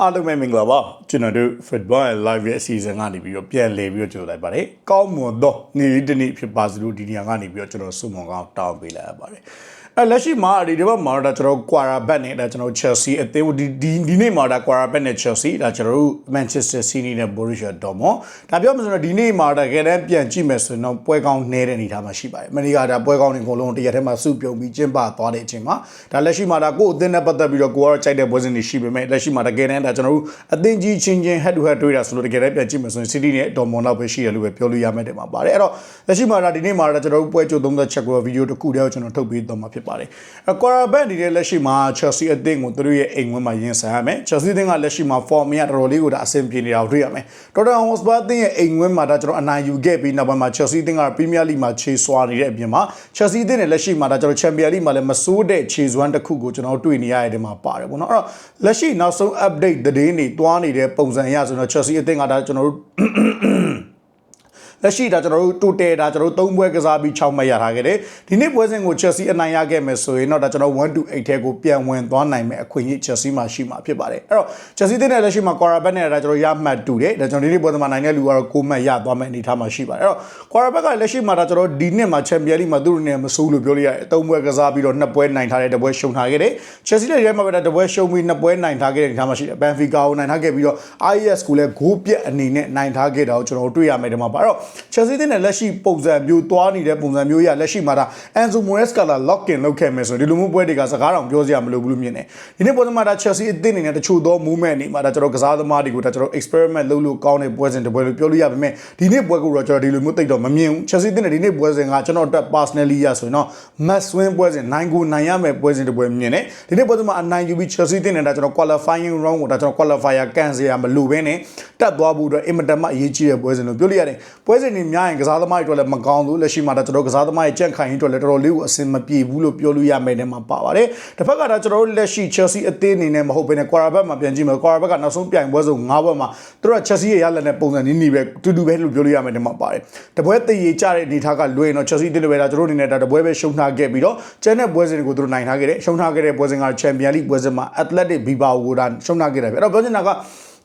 အားလုံးပဲမင်္ဂလာပါကျွန်တော်တို့ Football and Live ရဲ့အစီအစဉ်ကနေပြီးတော့ပြန်လည်ပြီးတော့ကြိုလိုက်ပါတယ်ကောင်းမွန်သောနေ့တစ်နေ့ဖြစ်ပါစလို့ဒီနေရာကနေပြီးတော့ကျွန်တော်ဆုမွန်ကောင်းတောင်းပေးလိုက်ရပါတယ် အဲလက်ရှိမှာဒီဒီဘက်မှာတော့ကျွန်တော် Quara Bet နဲ့ဒါကျွန်တော် Chelsea အသင်းဒီဒီဒီနေ့မှာဒါ Quara Bet နဲ့ Chelsea ဒါကျွန်တော်တို့ Manchester City နဲ့ Borussia Dortmund ဒါပြောမှဆိုတော့ဒီနေ့မှာဒါကဲတမ်းပြန်ကြည့်မယ်ဆိုရင်တော့ပွဲကောင်းနေတဲ့အနေအထားမှာရှိပါတယ်မနေ့ကဒါပွဲကောင်းတွေအကုန်လုံးတရက်ထဲမှာစုပြုံပြီးကျင်းပသွားတဲ့အချိန်မှာဒါလက်ရှိမှာဒါကိုယ့်အသင်းနဲ့ပတ်သက်ပြီးတော့ကိုကတော့ကြိုက်တဲ့ပွဲစဉ်တွေရှိပေမဲ့လက်ရှိမှာတကယ်တမ်းဒါကျွန်တော်တို့အသင်းကြီးချင်းချင်း head to head တွေ့တာဆိုလို့တကယ်တမ်းပြန်ကြည့်မယ်ဆိုရင် City နဲ့ Dortmund တော့ပဲရှိတယ်လို့ပဲပြောလို့ရမယ်တဲ့မှာပါတယ်အဲ့တော့လက်ရှိမှာဒါဒီနေ့မှာဒါကျွန်တော်တို့ပွဲကြိုသုံးသက်ချက်ကိုဗီဒီယိုတစ်ခုတည်းကိုကျွန်တော်ထုတ်ပေးသွားမှာဖြစ်ပါတယ်အဲ့ Quarterback နေတဲ့လက်ရှိမှာ Chelsea အသင်းကိုသူတို့ရဲ့အိမ်ဝင်းမှာရင်ဆိုင်ရမယ် Chelsea အသင်းကလက်ရှိမှာ form ရတော်တော်လေးကိုဒါအဆင်ပြေနေတာကိုတွေ့ရမယ် Tottenham Hotspur အသင်းရဲ့အိမ်ဝင်းမှာဒါကျွန်တော်အနိုင်ယူခဲ့ပြီးနောက်ပိုင်းမှာ Chelsea အသင်းက Premier League မှာခြေစွာနေတဲ့အပြင်မှာ Chelsea အသင်းနဲ့လက်ရှိမှာဒါကျွန်တော် Champions League မှာလည်းမစိုးတဲ့ခြေစွမ်းတစ်ခုကိုကျွန်တော်တွေ့နေရတဲ့မှာပါတယ်ပေါ့နော်အဲ့တော့လက်ရှိနောက်ဆုံး update သတင်းတွေတွားနေတဲ့ပုံစံအရဆိုတော့ Chelsea အသင်းကဒါကျွန်တော်တို့ လက်ရှိဒါကျွန်တော်တို့တိုတယ်ဒါကျွန်တော်တို့၃ပွဲကစားပြီး6မှတ်ရထားခဲ့တယ်ဒီနေ့ပွဲစဉ်ကို Chelsea အနိုင်ရခဲ့မယ်ဆိုရင်တော့ဒါကျွန်တော်1 to 8ထဲကိုပြန်ဝင်သွားနိုင်မယ်အခွင့်အရေး Chelsea မှာရှိမှာဖြစ်ပါတယ်အဲ့တော့ Chelsea တဲ့လက်ရှိမှာ Quarterback နဲ့ဒါကျွန်တော်ရမှတ်တူတယ်ဒါကျွန်တော်ဒီနေ့ပွဲစဉ်မှာနိုင်တဲ့လူကတော့6မှတ်ရသွားမယ်အနေထားမှာရှိပါတယ်အဲ့တော့ Quarterback ကလက်ရှိမှာဒါကျွန်တော်ဒီနှစ်မှာ Champions League မှာသူတို့နဲ့မဆိုးလို့ပြောလို့ရတယ်၃ပွဲကစားပြီးတော့2ပွဲနိုင်ထားတယ်တစ်ပွဲရှုံထားခဲ့တယ် Chelsea နဲ့ရဲမှာပဲဒါတစ်ပွဲရှုံပြီး2ပွဲနိုင်ထားခဲ့တဲ့အနေထားမှာရှိတယ် Benfica ကိုနိုင်ထားခဲ့ပြီးတော့ IS ကိုလည်းဂိုးပြက်အနေနဲ့နိုင်ထားခဲ့တာကိုကျွန်တော်တို့တွေ့ရမယ်ဒီမှာပါအဲ့တော့ Chelsea တဲ့လက်ရှိပုံစံမျိုးသွားနေတဲ့ပုံစံမျိုးရလက်ရှိမှာဒါ Enzo Moraes ကလာ lock in လုပ်ခဲ့မယ်ဆိုရင်ဒီလိုမျိုးပွဲတွေကစကားတောင်ပြောစရာမလိုဘူးလို့မြင်တယ်ဒီနေ့ပွဲမှာဒါ Chelsea အသင်းအနေနဲ့တချို့သော movement တွေမှာဒါကျွန်တော်ကစားသမားတွေကိုဒါကျွန်တော် experiment လုပ်လို့ကောင်းတဲ့ပွဲစဉ်တစ်ပွဲလို့ပြောလို့ရပါမယ်ဒီနေ့ပွဲကိုတော့ကျွန်တော်ဒီလိုမျိုးတိတ်တော့မမြင်ဘူး Chelsea အသင်းနဲ့ဒီနေ့ပွဲစဉ်ကကျွန်တော်အတွက် personally ရဆိုရင်တော့ must win ပွဲစဉ်နိုင်ကိုနိုင်ရမယ်ပွဲစဉ်တစ်ပွဲမြင်တယ်ဒီနေ့ပွဲစဉ်မှာအနိုင်ယူပြီး Chelsea အသင်းနဲ့ဒါကျွန်တော် qualifying round ကိုဒါကျွန်တော် qualifier ကန်စရာမလိုဘဲနဲ့တက်သွားဖို့အတွက်အင်မတန်မှအရေးကြီးတဲ့ပွဲစဉ်လို့ပြောလို့ရတယ်ပွဲစဉ်တွေများရင်ကစားသမားတွေအတွက်လည်းမကောင်းဘူးလက်ရှိမှာဒါကျွန်တော်ကစားသမားရဲ့ကြန့်ခိုင်ရေးအတွက်လည်းတော်တော်လေးကိုအဆင်မပြေဘူးလို့ပြောလို့ရမယ်နဲ့မှာပါပါတယ်တစ်ဖက်ကဒါကျွန်တော်တို့လက်ရှိ Chelsea အသင်းအနေနဲ့မဟုတ်ဘဲနဲ့ Quarterback မှာပြန်ကြည့်မယ် Quarterback ကနောက်ဆုံးပြိုင်ပွဲဆုံး၅ပွဲမှာသူတို့က Chelsea ရဲ့ရလနဲ့ပုံစံနည်းနည်းပဲတူတူပဲလို့ပြောလို့ရမယ်နဲ့မှာပါတယ်တပွဲတည်ရကြတဲ့အနေထားကလွယ်ရင်တော့ Chelsea အသင်းတွေပဲဒါကျွန်တော်တို့အနေနဲ့ဒါတပွဲပဲရှုံးထားခဲ့ပြီးတော့ကျန်တဲ့ပွဲစဉ်တွေကိုသူတို့နိုင်ထားခဲ့တယ်ရှုံးထားခဲ့တဲ့ပွဲစဉ်က Champions League ပွဲစဉ်မှာ Athletic Bilbao ကိုဒါရှုံးထားခဲ့တယ်ပဲအဲ့တော့ပြောချင်တာက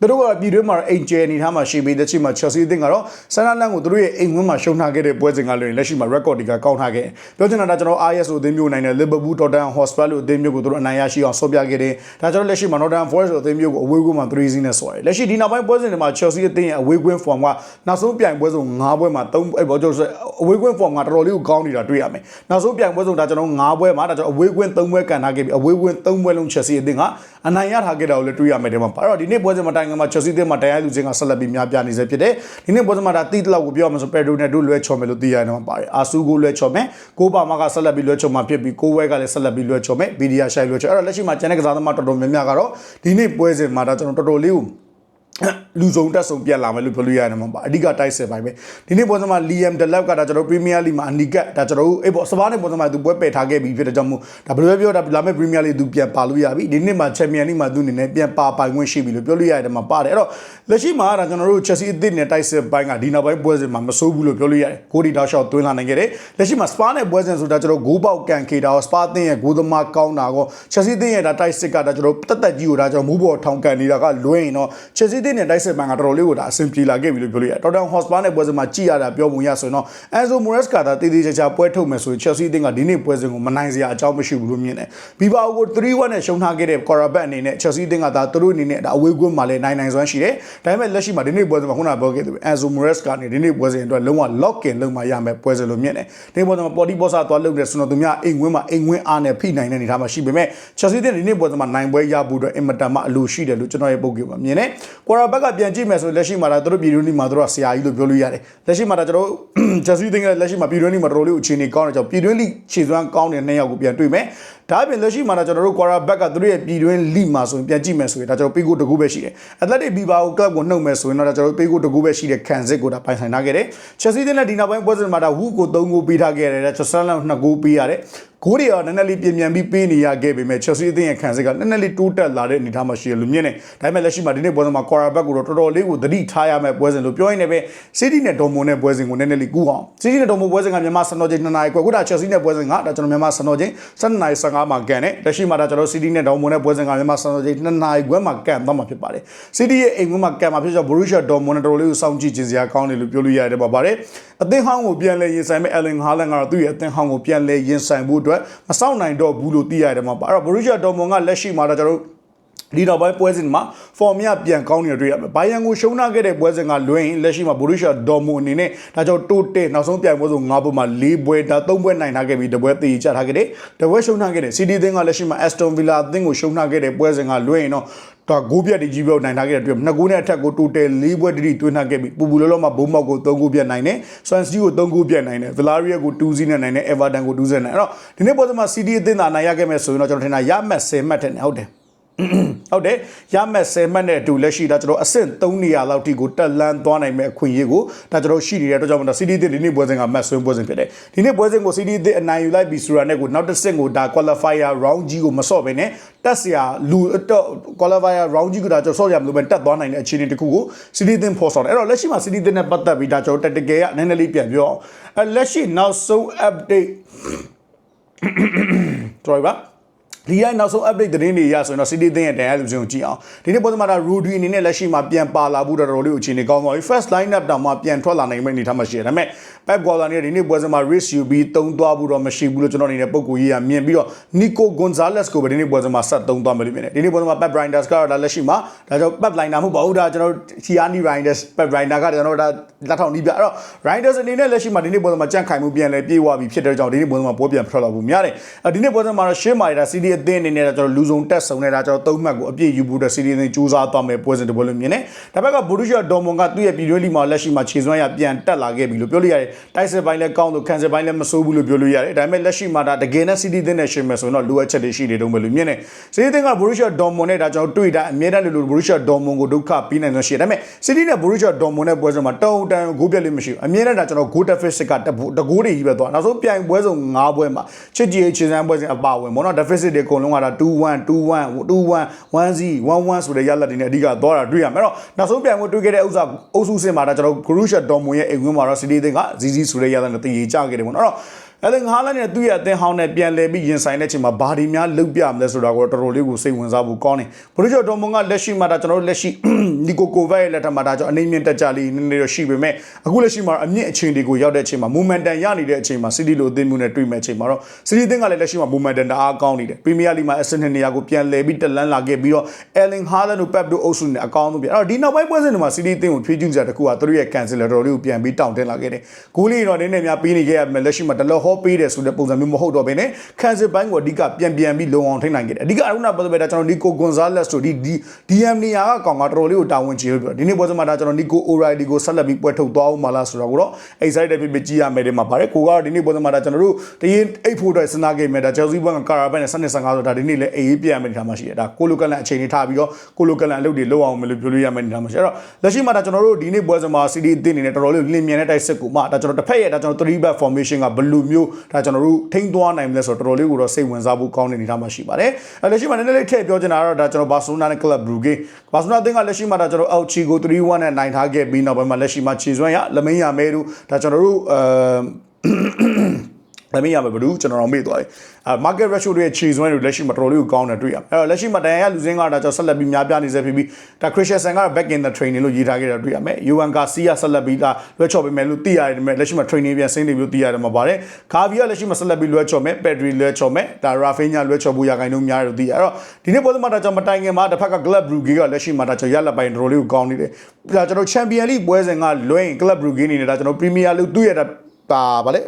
သူတို့ကပြည်တွင်းမှာအိမ်ကျဲအနေထားမှာရှိပြီးတဲ့ချိန်မှာ Chelsea အသင်းကတော့ဆန်နာလန်ကိုသူတို့ရဲ့အိမ်ဝင်းမှာရှုံးထားခဲ့တဲ့ပွဲစဉ်ကလွယ်ရင်လက်ရှိမှာ record တွေကကောင်းထားခဲ့ပြောချင်တာကကျွန်တော် ISO အသင်းမျိုးနိုင်တဲ့ Liverpool Tottenham Hotspur လို့အသင်းမျိုးကိုသူတို့အနိုင်ရရှိအောင်ဆော့ပြခဲ့တယ်ဒါကျွန်တော်လက်ရှိမှာ Nottingham Forest အသင်းမျိုးကိုအဝေးကွင်းမှာ3-0နဲ့ဆော်တယ်လက်ရှိဒီနောက်ပိုင်းပွဲစဉ်တွေမှာ Chelsea အသင်းရဲ့အဝေးကွင်း form ကနောက်ဆုံးပြိုင်ပွဲဆုံး9ပွဲမှာ3အဲ့ဘောကျွန်တော်အဝေးကွင်း form ကတော်တော်လေးကိုကောင်းနေတာတွေ့ရမယ်နောက်ဆုံးပြိုင်ပွဲဆုံးဒါကျွန်တော်9ပွဲမှာဒါကျွန်တော်အဝေးကွင်း3ပွဲကန်ထားခဲ့ပြီးအဝေးကွင်း3ပွဲလုံး Chelsea အသင်းကအနိုင်ရထားခဲ့တာကိုလည်းတွေ့ရမယ်ဒီမှာအဲ့တော့ဒီနေ့ပွဲစဉ်မှာတိုင်ငံမှာ Chelsea အသင်းမှာတရားလူချင်းကဆက်လက်ပြီးများပြနေစေဖြစ်တယ်ဒီနေ့ပွဲစဉ်မှာဒါတိတလောက်ကိုပြောရမှာဆိုပက်ဒိုနဲ့တို့လွဲချော်မယ်လို့သိရတယ်မှာပါတယ်အာဆူကိုလွဲချော်မယ်ကိုပါမကဆက်လက်ပြီးလွဲချော်မှာဖြစ်ပြီးကိုဝဲကလည်းဆက်လက်ပြီးလွဲချော်မယ်ဗီဒီယာရှိုင်လွဲချော်အဲ့တော့လက်ရှိမှာကျန်တဲ့ကစားသမားတော်တော်များများကတော့ဒီနေ့ပွဲစဉ်မှာဒါကျွန်တော်တော်တော်လေးကို လူစုံတက်စုံပြတ်လာမယ်လို့ပြောလို့ရတယ်မှာပါအဓိကတိုက်စစ်ပိုင်းပဲဒီနေ့ပွဲစဉ်မှာ Liam Delap ကဒါကျွန်တော် Premier League မှာအနီကတ်ဒါကျွန်တော်အေးပေါ့စပါးနဲ့ပွဲစဉ်မှာသူပွဲပယ်ထားခဲ့ပြီးဖြစ်တဲ့ကြောင့်မို့ဒါဘယ်လိုပြောဒါလာမယ့် Premier League သူပြန်ပါလို့ရပြီဒီနေ့မှာ Champions League မှာသူအနေနဲ့ပြန်ပါပိုင်ခွင့်ရှိပြီလို့ပြောလို့ရတယ်မှာပါတယ်အဲ့တော့လက်ရှိမှာဒါကျွန်တော်တို့ Chelsea အသစ်နဲ့တိုက်စစ်ပိုင်းကဒီနောက်ပိုင်းပွဲစဉ်မှာမဆိုးဘူးလို့ပြောလို့ရတယ်ကိုဒီတောက်ရှော့သွင်းလာနိုင်ခဲ့တယ်လက်ရှိမှာ Spa နဲ့ပွဲစဉ်ဆိုတာကျွန်တော်ဂိုးပေါက်ကန်ခေတာရော Spa အသင်းရဲ့ဂိုးသမားကောင်းတာကော Chelsea အသင်းရဲ့ဒါတိုက်စစ်ကဒါကျွန်တော်တက်တက်ကြီးကိုဒါကျွန်တော်မူးပေါ်ထောင်ကန်နေတာကလွဲရင်တော့ Chelsea အသင်းနဲ့တိုက်စစ်ပိုင်းကတော်တော်လေးကိုဒါအဆင်ပြေလာခဲ့ပြီလို့ပြောလို့ရတယ်။ Tottenham Hotspur နဲ့ပွဲစဉ်မှာကြည်ရတာပြောပုံရဆိုရင်တော့ Enzo Moraes ကသာတည်တည်ချာချာပွဲထုတ်မယ်ဆိုရင် Chelsea အသင်းကဒီနေ့ပွဲစဉ်ကိုမနိုင်စရာအကြောင်းမရှိဘူးလို့မြင်တယ်။ Bilbao ကို3-1နဲ့ရှုံးထားခဲ့တဲ့ Quarterback အနေနဲ့ Chelsea အသင်းကသာသူတို့အနေနဲ့ဒါအဝေးကွင်းမှာလည်းနိုင်နိုင်စွမ်းရှိတယ်။ဒါပေမဲ့လက်ရှိမှာဒီနေ့ပွဲစဉ်မှာခုနကပြောခဲ့သူ Enzo Moraes ကနေဒီနေ့ပွဲစဉ်အတွက်လုံးဝ lock in လုပ်မှရမယ်ပွဲစဉ်လို့မြင်တယ်။ဒီနေ့ပွဲစဉ်မှာ Porty Bossa သွားလုပ်တဲ့ဆိုတော့သူများအိမ်ဝင်းမှာအိမ်ဝင်းအားနဲ့ဖိနိုင်တဲ့အနေအထားမှာရှိပေမဲ့ Chelsea အသင်းဒီနေ့ပွဲစဉ်မှာနိုင်ပွဲရဖို့အတွက်အင်မတန်မှအလိုရှိတယ်လို့ကျွန်တော်ရဲ့ပုံကိမှာမြင်တယ်။ Quarterback ကပြန်ကြည့်မယ်ဆိုလက်ရှိမှာဒါသူတို့ပြည်တွင်းမှာတို့ကဆရာကြီးလို့ပြောလို့ရတယ်လက်ရှိမှာဒါကျွန်တော်ဂျက်စီတင်ကလက်ရှိမှာပြည်တွင်းမှာတော်တော်လေးအခြေအနေကောင်းတယ်ကြောင့်ပြည်တွင်းလိခြေစွမ်းကောင်းတဲ့နှစ်ယောက်ကိုပြန်တွေ့မယ် ဒါအပြင်လက်ရှိမှာဒါကျွန်တော်တို့ Quara Back ကသူတို့ရဲ့ပြည်တွင်းလိမှာဆိုရင်ပြန်ကြည့်မယ်ဆိုရင်ဒါကျွန်တော်ပေကိုတကူပဲရှိတယ် Athletic Bilbao Club ကိုနှုတ်မယ်ဆိုရင်တော့ဒါကျွန်တော်ပေကိုတကူပဲရှိတဲ့ခံစစ်ကိုဒါပိုင်ဆိုင်ထားခဲ့တယ် Chelsea တင်တဲ့ဒီနောက်ပိုင်းပွဲစဉ်မှာဒါဝူကို3ဂိုးပေးထားခဲ့တယ်ဒါဆန်လန်2ဂိုးပေးရတယ်ဂိုးတွေရောနည်းနည်းလေးပြင်ပြန်ပြီးပေးနေရခဲ့ပေမဲ့ Chelsea အသင်းရဲ့ခံစစ်ကနည်းနည်းလေးတိုးတက်လာတဲ့အနေအထားမှာရှိရလို့မြင်နေဒါပေမဲ့လက်ရှိမှာဒီနေ့ပွဲစဉ်မှာ Quara Back ကိုတော့တော်တော်လေးကိုသတိထားရမယ့်ပွဲစဉ်လို့ပြောရင်းနဲ့ပဲ City နဲ့ Dortmund နဲ့ပွဲစဉ်ကိုနည်းနည်းလေးကူအောင် City နဲ့ Dortmund ပွဲစဉ်ကမြန်မာစံတော်ချိန်2နာရီခွဲခုဒါ Chelsea နဲ့ပွဲစဉ်ကဒါကျွန်တော်မြန်မာစံတော်ချိန်7နာရီ15မှာကန်တယ်လက်ရှိမှာဒါကျွန်တော်စီးတီးနဲ့ဒေါ်မွန်နဲ့ပွဲစဉ်ကမြန်မာစံတော်ချိန်2နာရီခွဲမှာကန်သွားမှာဖြစ်ပါတယ်စီးတီးရဲ့အိမ်ခွဲမှာကန်မှာဖြစ်ကြောင့်ဘရူရှာဒေါ်မွန်နဲ့တော်တော်လေးကိုစောင့်ကြည့်ခြင်းစရာကောင်းတယ်လို့ပြောလို့ရတယ်ပါပါတယ်အသင်းဟောင်းကိုပြန်လဲရင်ဆိုင်မဲ့အလင်ဟာလန်ကတော့သူ့ရဲ့အသင်းဟောင်းကိုပြန်လဲရင်ဆိုင်ဖို့အတွက်မစောင့်နိုင်တော့ဘူးလို့သိရတယ်မှာပါအဲ့တော့ဘရူရှာဒေါ်မွန်ကလက်ရှိမှာဒါကျွန်တော် ဒီနောက်ပိုင်းပွဲစဉ်မှာဖော်မြပြန်ကောင်းနေတွေ့ရမယ်။ဘိုင်ယန်ကိုရှုံးနာခဲ့တဲ့ပွဲစဉ်ကလွင်လက်ရှိမှာဘိုရူရှာဒေါ်မွန်အနေနဲ့ဒါကြောင့်တိုးတက်နောက်ဆုံးပြိုင်ပွဲဆို၅ပွဲမှာ၄ပွဲဒါ၃ပွဲနိုင်ထားခဲ့ပြီးတပွဲတည်ချထားခဲ့တယ်။တပွဲရှုံးနာခဲ့တဲ့ CD သင်းကလက်ရှိမှာ Aston Villa အသင်းကိုရှုံးနာခဲ့တဲ့ပွဲစဉ်ကလွင်တော့ဒါဂိုးပြတ်တီကြီးပြောနိုင်ထားခဲ့တဲ့အတွက်နှစ်ဂိုးနဲ့အထက်ကိုတိုတယ်၄ပွဲတိတိတွင်းထားခဲ့ပြီးပူပူလောလောမှာဘုံမောက်ကို၃ဂိုးပြတ်နိုင်တယ်။ Swansea ကို၃ဂိုးပြတ်နိုင်တယ်။ Villarreal ကို2-0နဲ့နိုင်တယ်။ Everton ကို2-0နိုင်အဲ့တော့ဒီနေ့ပွဲစဉ်မှာ CD အသင်းသာနိုင်ရခဲ့မယ်ဆိုရင်တော့ကျွန်တော်ထင်တာရမှတ်10မှတ်တယ်ဟုတ်တယ်။ ဟုတ်တယ်ရမဲ့10မှတ်နဲ့အတူလက်ရှိဒါကျွန်တော်အဆင့်3နေရာလောက်ထိကိုတက်လန်းသွားနိုင်မဲ့အခွင့်အရေးကိုဒါကျွန်တော်ရှိနေတဲ့အတွက်ကြောင့်မို့လို့ CD သစ်ဒီနေ့ပွဲစဉ်ကမတ်ဆွင်းပွဲစဉ်ဖြစ်တယ်ဒီနေ့ပွဲစဉ်ကို CD သစ်အနိုင်ယူလိုက်ပြီဆိုတာနဲ့ကိုနောက်တစ်ဆင့်ကိုဒါ qualifier round ကြီးကိုမဆော့ဘဲနဲ့တက်စရာလူတော့ qualifier round ကြီးကိုဒါကျွန်တော်ဆော့ရမလို့ပဲတက်သွားနိုင်တဲ့အခြေအနေတစ်ခုကို CD သစ်ဖော်ဆောင်တယ်အဲ့တော့လက်ရှိမှာ CD သစ်နဲ့ပတ်သက်ပြီးဒါကျွန်တော် tactical ကနည်းနည်းလေးပြန်ပြောအောင်အဲလက်ရှိနောက်ဆုံး update sorry ပါ ဒီရိုက်နောက်ဆုံး update သတင်းတွေရဆိုရင်တော့ City သင်းရဲ့တရားလူချင်းကိုကြည့်အောင်ဒီနေ့ပေါ်သမားတာ Rudy အနေနဲ့လက်ရှိမှာပြန်ပါလာဖို့တော်တော်လေးအခြေအနေကောင်းသွားပြီ first line up တောင်မှပြန်ထွက်လာနိုင်မယ့်အနေအထားမှာရှိတယ်ဒါပေမဲ့ Pep Guardiola နဲ့ဒီနေ့ပွဲစဉ်မှာ risk ယူပြီးတုံးသွားဖို့တော့မရှိဘူးလို့ကျွန်တော်အနေနဲ့ပုံကိုရေးရမြင်ပြီးတော့ Nico Gonzalez ကိုပဲဒီနေ့ပွဲစဉ်မှာဆက်တုံးသွားမယ်လို့မြင်တယ်ဒီနေ့ပွဲစဉ်မှာ Pep Grinders ကတော့ဒါလက်ရှိမှာဒါကြောင့် Pep Liner မဟုတ်ပါဘူးဒါကျွန်တော် Tiani Grinders Pep Grinder ကကျွန်တော်ဒါလက်ထောင်နီးပြအဲ့တော့ Grinders အနေနဲ့လက်ရှိမှာဒီနေ့ပွဲစဉ်မှာကြန့်ခိုင်မှုပြန်လဲပြေးသွားပြီဖြစ်တဲ့ကြောင့်ဒီနေ့ပွဲစဉ်မှာပွဲပြန်ထွက်လာဖို့များတယ်ဒီနေ့ပွဲစဉ်မှာတော့ရှင်းမာရတာ CD အသင်းအနေနဲ့ကျွန်တော်လူဆုံးတက်ဆုံးနေတာကျွန်တော်သုံးမှတ်ကိုအပြည့်ယူဖို့အတွက် CD အသင်းစူးစမ်းသွားမယ်ပွဲစဉ်တစ်ပွဲလို့မြင်တယ်ဒါဘက်က Borussia Dortmund ကသူ့ရဲ့ပြည်တွင်းလီမှာလက်ရှိမှာခြေစွမ်းရပြန်တက်လာခဲ့ပြီလို့ပြောလို့ရတယ်တိုက်စစ်ပိုင်းလည်းကောင်းလို့ခံစစ်ပိုင်းလည်းမဆိုးဘူးလို့ပြောလို့ရတယ်ဒါပေမဲ့လက်ရှိမှာဒါတကယ်နဲ့ CD အသင်းနဲ့ရှင်းမယ်ဆိုရင်တော့လိုအပ်ချက်တွေရှိနေတော့မယ်လို့မြင်တယ် CD အသင်းက Borussia Dortmund နဲ့ဒါကျွန်တော်တွေ့တာအမြဲတမ်းလို့ Borussia Dortmund ကိုဒုက္ခပြီးနိုင်လို့ရှိတယ်ဒါပေမဲ့ CD နဲ့ Borussia Dortmund နဲ့ပွဲစဉ်မှာတုံတန်ဂိုးပြက်လေးမရှိဘူးအမြဲတမ်းဒါကျွန်တော် goal deficit ကတဂိုးတွေကြီးပဲသွားနောက်ဆုံးပြိုင်ပွဲစုံ၅ပွဲမှာချစ်ကြီးချေစမ်းပွဲစဉ်အပါဝင်ဘောနော် deficit တွေအကုန်လုံးကဒါ2-1 2-1 2-1 1-0 1-1ဆိုတဲ့ရလဒ်တွေနဲ့အဓိကသွားတာတွေ့ရမယ်အဲ့တော့နောက်ဆုံးပြိုင်ပွဲတွေ့ခဲ့တဲ့ဥစ္စာအုပ်စုစင်မှာဒါကျွန်တော် Borussia Dortmund ရဲ့အိမ်ဝင်းမှာတော့ CD အသင်းက ZZ ဆိုတဲ့ရလဒ်နဲ့တည်ရကြခဲ့တယ်ပေါ့နော်အဲ့တော့ အဲ့ဒါငါးလနဲ့သူ့ရဲ့အသင်းဟောင်းနဲ့ပြန်လဲပြီးရင်ဆိုင်တဲ့အချိန်မှာဘာဒီများလုတ်ပြမလဲဆိုတာကိုတော်တော်လေးကိုစိတ်ဝင်စားဖို့ကောင်းတယ်ဘရူဂျော်ဒေါ်မွန်ကလက်ရှိမှာဒါကျွန်တော်တို့လက်ရှိနီကိုကိုဗက်ရဲ့လက်ထက်မှာဒါကျွန်တော်အနေမြင့်တက်ကြလေးနည်းနည်းတော့ရှိပေမဲ့အခုလက်ရှိမှာအမြင့်အချိန်တွေကိုရောက်တဲ့အချိန်မှာ momentum ရနေတဲ့အချိန်မှာ City လိုအသင်းမျိုးနဲ့တွေ့မဲ့အချိန်မှာတော့ City အသင်းကလည်းလက်ရှိမှာ momentum တအားကောင်းနေတယ် Premier League မှာအဆင့်နှစ်နေရာကိုပြန်လဲပြီးတက်လန်းလာခဲ့ပြီးတော့ Erling Haaland တို့ Pep တို့အုပ်စုနဲ့အကောင်းဆုံးပြန်အဲ့တော့ဒီနောက်ပိုင်းပွဲစဉ်တွေမှာ City အသင်းကိုထွေးကျူးစရာတခုကသူတို့ရဲ့ cancel တော်လေးကိုပြန်ပြီးတောင်းတင်လာခဲ့တယ်ဂိုးလေးတော့နည်းနည်းများပေးနေခဲ့ရမယ်လက်ရှိမှာတလောဟောပေးတယ်ဆိုတဲ့ပုံစံမျိုးမဟုတ်တော့ဘဲနဲ့ခံစစ်ပိုင်းကိုအဓိကပြန်ပြန်ပြီးလုံအောင်ထိနိုင်ခဲ့တယ်အဓိကအခုနပတ်သက်ပဲဒါကျွန်တော်နီကိုဂွန်ဇာလက်စ်တို့ဒီ DM နေရာကကောင်ကတော်တော်လေးကိုတာဝန်ကြီးလို့ပြောဒီနေ့ပွဲစမှာဒါကျွန်တော်နီကိုအိုရိုင်ဒီကိုဆက်လက်ပြီးပွဲထုတ်သွားအောင်မလားဆိုတော့ကိုတော့ excited ဖြစ်ဖြစ်ကြည့်ရမယ်ဒီမှာပါတယ်ကိုကတော့ဒီနေ့ပွဲစမှာဒါကျွန်တော်တို့တရင်အိတ်ဖို့အတွက်စဉ်းစားခဲ့မယ်ဒါ Chelsea ဘက်ကကာရာဘက်နဲ့7 15ဆိုဒါဒီနေ့လည်းအေးပြန်မယ်ဒီထားမှရှိတယ်ဒါကိုလိုကလန်အချိန်လေးထားပြီးတော့ကိုလိုကလန်အလုပ်တွေလုပ်အောင်မလို့ပြောလို့ရမယ်ဒီထားမှရှိအဲ့တော့လက်ရှိမှာဒါကျွန်တော်တို့ဒီနေ့ပွဲစမှာ CD အသင်းနေနဲ့တော်တော်လေးလင်းမြန်တဲ့တိုက်စစ်ကိုမှဒါကျွန်တော်တစ်ဖက်ရဲ့ဒါကျွန်တော်3 back formation ကဘယ်လိုမျိုးဒါကျွန်တော်တို့ထိန်းသွားနိုင်မလဲဆိုတော့တော်တော်လေးကိုတော့စိတ်ဝင်စားဖို့ကောင်းတဲ့အနေအထားမှာရှိပါတယ်အဲလက်ရှိမှာနည်းနည်းလေးထည့်ပြောချင်တာကတော့ဒါကျွန်တော်ဘာစီလိုနာနဲ့ Club Brugge ဘာစီလိုနာအသင်းကလက်ရှိမှာဒါကျွန်တော်အောက်ချီကို3-1နဲ့နိုင်ထားခဲ့ပြီးနောက်ပိုင်းမှာလက်ရှိမှာခြေစွမ်းရလမင်းရမဲတို့ဒါကျွန်တော်တို့အဲ လမင်းရမယ်ဘယ်သူကျွန်တော်တို့မေ့သွားတယ်အဲ market ratio တွေရဲ့ခြေစွမ်းတွေလက်ရှိမှာတော်တော်လေးကိုကောင်းတယ်တွေ့ရမယ်အဲ့တော့လက်ရှိမှာတန်ရလူစင်းကဒါကျွန်တော်ဆက်လက်ပြီးများပြနေစေဖြစ်ပြီးဒါ Christian ကတော့ back in the training လို့ရေးထားခဲ့တာတွေ့ရမယ် Yuan Garcia ဆက်လက်ပြီးဒါလွှဲချော်ပေးမယ်လို့သိရတယ်မယ်လက်ရှိမှာ training ပြန်ဆင်းနေပြီလို့သိရတယ်မှာပါတယ် Gavi ကလက်ရှိမှာဆက်လက်ပြီးလွှဲချော်မယ် Pedri လွှဲချော်မယ်ဒါ Rafinha လွှဲချော်ဖို့ရခိုင်နှုန်းများတယ်လို့သိရအဲ့တော့ဒီနေ့ပွဲမှာဒါကျွန်တော်မတိုင်ခင်မှာတစ်ဖက်က Club Brugge ကလက်ရှိမှာဒါကျွန်တော်ရလက်ပိုင်းတော်တော်လေးကိုကောင်းနေတယ်ဒါကျွန်တော် Champion League ပွဲစဉ်ကလွှဲရင် Club Brugge အနေနဲ့ဒါကျွန်တော် Premier League သူ့ရဲ့ဒါဗာလေ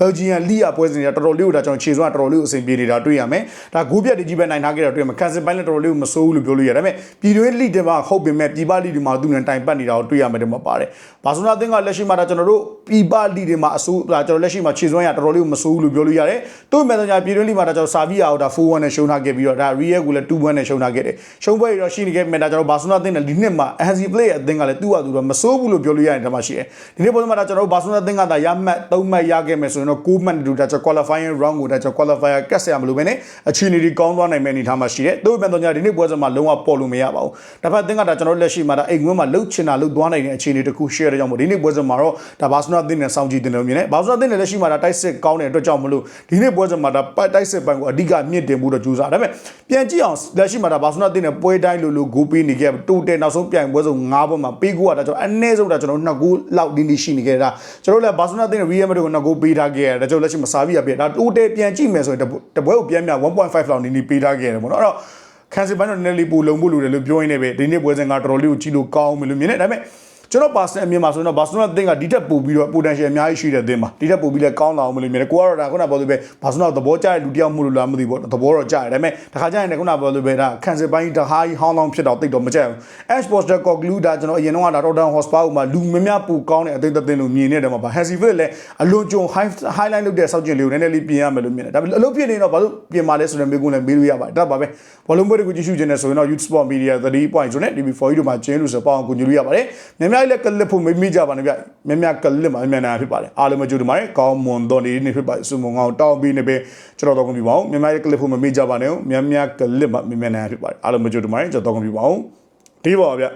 ဘယ်လ်ဂျီယန်လီယာပွဲစဉ်တွေကတော်တော်လေးကိုဒါကျွန်တော်ခြေစွမ်းတော်တော်လေးကိုအဆင်ပြေနေတာတွေ့ရမယ်။ဒါဂိုးပြတ်တကြီးပဲနိုင်ထားခဲ့တာတွေ့ရမယ်။ကန်စစ်ပိုင်းလည်းတော်တော်လေးကိုမစိုးဘူးလို့ပြောလို့ရတယ်။ဒါပေမဲ့ပြည်တွင်းလိတွေမှာဟုတ်ပေမဲ့ပြည်ပလိတွေမှာသူနဲ့တိုင်ပတ်နေတာကိုတွေ့ရမယ်တဲ့မှာပါတယ်။ဘာဆိုနာအသင်းကလက်ရှိမှာဒါကျွန်တော်တို့ပြည်ပလိတွေမှာအစိုးဒါကျွန်တော်လက်ရှိမှာခြေစွမ်းရတော်တော်လေးကိုမစိုးဘူးလို့ပြောလို့ရတယ်။သူ့မဲ့ဆိုညာပြည်တွင်းလိမှာဒါကျွန်တော်စာဗီယာကိုဒါ4-1နဲ့ရှုံးထားခဲ့ပြီးတော့ဒါရီယက်ကိုလည်း2-1နဲ့ရှုံးထားခဲ့တယ်။ရှုံးပွဲရောရှိနေခဲ့ပေမဲ့ဒါကျွန်တော်ဘာဆိုနာအသင်းနဲ့ဒီနှစ်မှာ Anzi Play အသင်းကလည်းသူ့ဟာသူတော့မစိုးဘူးလို့ပြောလို့ရတယ်ဒါမှရှိတယ်။ဒီနေ့ပုံစံမှာဒါကျွန်တော်တို့ဘာဆိုနာအသင်းကဒါရမှတ်3မှတ်ရခဲ့မယ်ဆိုရင်ကျွန်တော်9မှတ်တူဒါကျွန်တော် qualifying round ကိုဒါကျွန်တော် qualifier ကတ်ဆရမလို့ပဲねအခြေအနေတွေကောင်းသွားနိုင်မယ့်အနေအထားမှာရှိတယ်တို့ပြန်တော့ညဒီနေ့ပွဲစဉ်မှာလုံးဝပေါ်လို့မရပါဘူးတစ်ဖက်သင်းကဒါကျွန်တော်လက်ရှိမှာဒါအိမ်ငွေးမှာလှုပ်ချင်တာလှုပ်သွားနိုင်တဲ့အခြေအနေတစ်ခု share တဲ့ကြောင့်မို့ဒီနေ့ပွဲစဉ်မှာတော့ဒါဘာစနာသင်းနဲ့စောင့်ကြည့်တင်လို့မြင်တယ်ဘာစနာသင်းနဲ့လက်ရှိမှာဒါတိုက်စစ်ကောင်းတဲ့အတွက်ကြောင့်မလို့ဒီနေ့ပွဲစဉ်မှာဒါတိုက်စစ်ပိုင်းကိုအဓိကမြင့်တင်မှုတော့ကြိုးစားဒါပေမဲ့ပြန်ကြည့်အောင်လက်ရှိမှာဒါဘာစနာသင်းနဲ့ပွဲတိုင်းလိုလိုဂိုးပေးနေခဲ့တိုးတယ်နောက်ဆုံးပြိုင်ပွဲဆုံး၅ပွဲမှာပေးကိုကဒါကျွန်တော်အနည်းဆုံးဒါကျွန်တော်နှစ်ဂိုးလောက်ဒီနေ့ရှိနေခဲ့တာကျွန်တော်လည်းဘာစနာသင်းနဲ့ Real Madrid ကိုနှစ်ဂိုးပေးထားခဲ့ရတယ်ဒါကျွန်တော်လက်ရှိမှာစာပြီးရပြဒါတိုးတယ်ပြန်ကြည့်မယ်ဆိုရင်တပွဲကိုပြန်ပြ1.5လောက်ဒီနေ့ပေးထားခဲ့တယ်ပေါ့နော်အဲ့တော့ခံစီပိုင်းတော့နည်းနည်းလေးပိုလုံဖို့လိုတယ်လို့ပြောရင်းနဲ့ပဲဒီနေ့ပွဲစဉ်ကတော်တော်လေးကိုကြည့်လို့ကောင်းမယ်လို့မြင်တယ်ဒါပေမဲ့ ကျွန်တော်ပါစနယ်အမြင်မှာဆိုရင်တော့ဘာစနာသင်းကဒီတက်ပို့ပြီးတော့ potential အများကြီးရှိတဲ့သင်းပါဒီတက်ပို့ပြီးလဲကောင်းလာအောင်မလို့မြင်တယ်ကိုကတော့ဒါခုနပြောလို့ပဲဘာစနာသဘောကျတဲ့လူတစ်ယောက်မို့လို့လားမသိဘူးသဘောတော့ကျတယ်ဒါပေမဲ့တခါကျရင်လည်းခုနပြောလို့ပဲဒါခံစစ်ပိုင်းတဟားကြီးဟောင်းလောင်းဖြစ်တော့တိတ်တော့မကြိုက်ဘူး Ash Poster conclude ဒါကျွန်တော်အရင်တော့ဒါ Tottenham Hotspur မှာလူမများပူကောင်းတဲ့အသိသက်သင်းလို့မြင်နေတယ်မှာပါ Hansi Flick လည်းအလွန်ကြုံ highlight လုပ်တဲ့စောက်ကျင်လေးကိုနည်းနည်းလေးပြင်ရမယ်လို့မြင်တယ်ဒါပေမဲ့အလုပ်ဖြစ်နေတော့ဘာလို့ပြင်ပါလဲဆိုတဲ့မေးခွန်းလည်းမေးလို့ရပါတယ်ဒါပါပဲဘောလုံးပွဲတွေကိုကြည့်ရှုခြင်းနဲ့ဆိုရင်တော့ Youth Sport Media 3 point ဆိုနဲ့ TV4 တို့မှာကျင်းလို့ဆိုပေါအောင်ကိုညလို့ရပါတယ်များများလေးကလစ်ဖို့မေးမိကြပါနဲ့ဗျများများကလစ်မှာများများဖြစ်ပါတယ်အားလုံးမကြိုးတမားကောင်းမွန်တော်နေနေဖြစ်ပါစုံမငောင်းတောင်းပြီးနေပဲကျွန်တော်တော့ကုန်ပြီပါအောင်များများလေးကလစ်ဖို့မမေးကြပါနဲ့များများကလစ်မှာများများဖြစ်ပါတယ်အားလုံးမကြိုးတမားကျွန်တော်တော့ကုန်ပြီပါအောင်ဒီပါဗျ